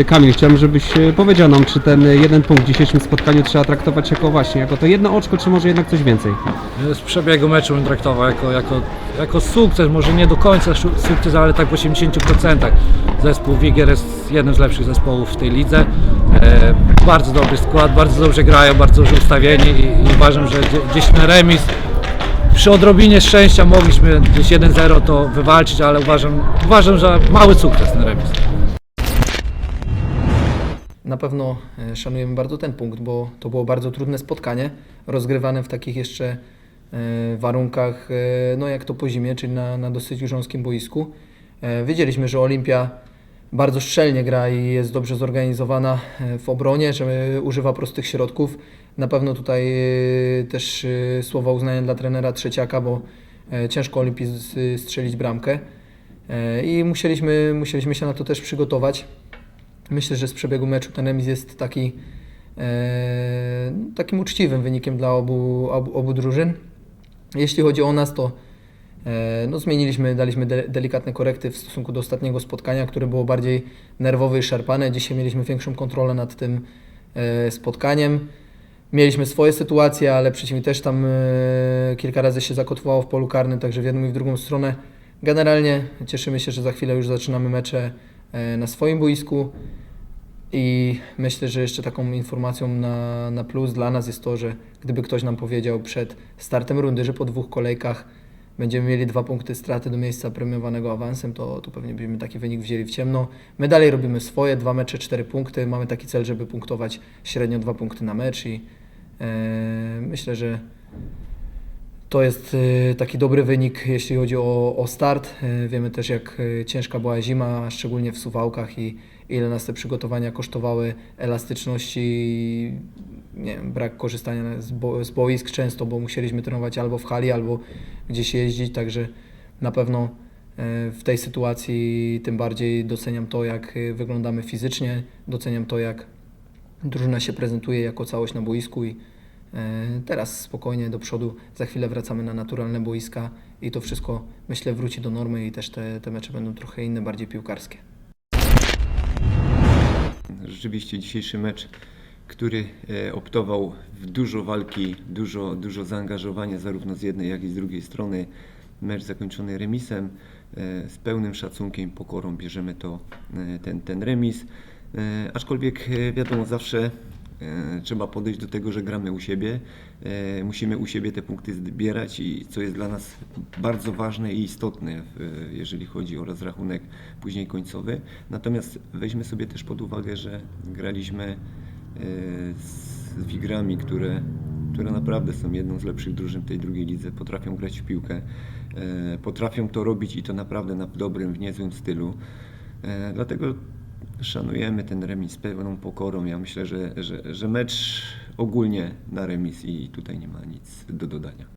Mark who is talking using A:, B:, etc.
A: E, Kamil, chciałem, żebyś e, powiedział nam, czy ten e, jeden punkt w dzisiejszym spotkaniu trzeba traktować jako właśnie, jako to jedno oczko, czy może jednak coś więcej?
B: Z przebiegu meczu bym traktował jako, jako, jako sukces, może nie do końca sukces, ale tak w 80%. Zespół Wigier jest jednym z lepszych zespołów w tej lidze. E, bardzo dobry skład, bardzo dobrze grają, bardzo dobrze ustawieni i, i uważam, że gdzie- gdzieś ten remis przy odrobinie szczęścia mogliśmy gdzieś 1-0 to wywalczyć, ale uważam, uważam, że mały sukces ten remis.
C: Na pewno e, szanujemy bardzo ten punkt, bo to było bardzo trudne spotkanie, rozgrywane w takich jeszcze e, warunkach, e, no jak to po zimie, czyli na, na dosyć grząskim boisku. Wiedzieliśmy, że Olimpia bardzo szczelnie gra i jest dobrze zorganizowana w obronie, że używa prostych środków. Na pewno tutaj też słowa uznania dla trenera Trzeciaka, bo ciężko Olimpii strzelić bramkę. I musieliśmy, musieliśmy się na to też przygotować. Myślę, że z przebiegu meczu ten remis jest taki, e, takim uczciwym wynikiem dla obu, obu, obu drużyn. Jeśli chodzi o nas, to e, no, zmieniliśmy, daliśmy de, delikatne korekty w stosunku do ostatniego spotkania, które było bardziej nerwowe i szarpane. Dzisiaj mieliśmy większą kontrolę nad tym e, spotkaniem. Mieliśmy swoje sytuacje, ale przeciwnik też tam e, kilka razy się zakotwował w polu karnym, także w jedną i w drugą stronę. Generalnie cieszymy się, że za chwilę już zaczynamy mecze e, na swoim boisku i myślę, że jeszcze taką informacją na, na plus dla nas jest to, że gdyby ktoś nam powiedział przed startem rundy, że po dwóch kolejkach będziemy mieli dwa punkty straty do miejsca premiowanego awansem, to, to pewnie byśmy taki wynik wzięli w ciemno. My dalej robimy swoje, dwa mecze, cztery punkty. Mamy taki cel, żeby punktować średnio dwa punkty na mecz i e, myślę, że to jest e, taki dobry wynik, jeśli chodzi o, o start. E, Wiemy też, jak e, ciężka była zima, szczególnie w Suwałkach i ile nas te przygotowania kosztowały elastyczności, nie wiem, brak korzystania z, bo, z boisk często, bo musieliśmy trenować albo w hali, albo gdzieś jeździć, także na pewno w tej sytuacji tym bardziej doceniam to, jak wyglądamy fizycznie, doceniam to, jak drużyna się prezentuje jako całość na boisku i teraz spokojnie do przodu, za chwilę wracamy na naturalne boiska i to wszystko myślę wróci do normy i też te, te mecze będą trochę inne, bardziej piłkarskie.
D: Rzeczywiście dzisiejszy mecz, który e, optował w dużo walki, dużo, dużo zaangażowania zarówno z jednej, jak i z drugiej strony. Mecz zakończony remisem. E, Z pełnym szacunkiem pokorą bierzemy to, e, ten, ten remis. E, Aczkolwiek e, wiadomo, zawsze e, trzeba podejść do tego, że gramy u siebie. E, Musimy u siebie te punkty zbierać i co jest dla nas bardzo ważne i istotne, jeżeli chodzi o rozrachunek później końcowy. Natomiast weźmy sobie też pod uwagę, że graliśmy e, z Wigrami, które, które naprawdę są jedną z lepszych drużyn tej drugiej lidze, potrafią grać w piłkę, e, potrafią to robić i to naprawdę na dobrym, w niezłym stylu. E, Dlatego szanujemy ten remis pełną pokorą. Ja myślę, że, że, że mecz ogólnie na remis i tutaj nie ma nic do dodania.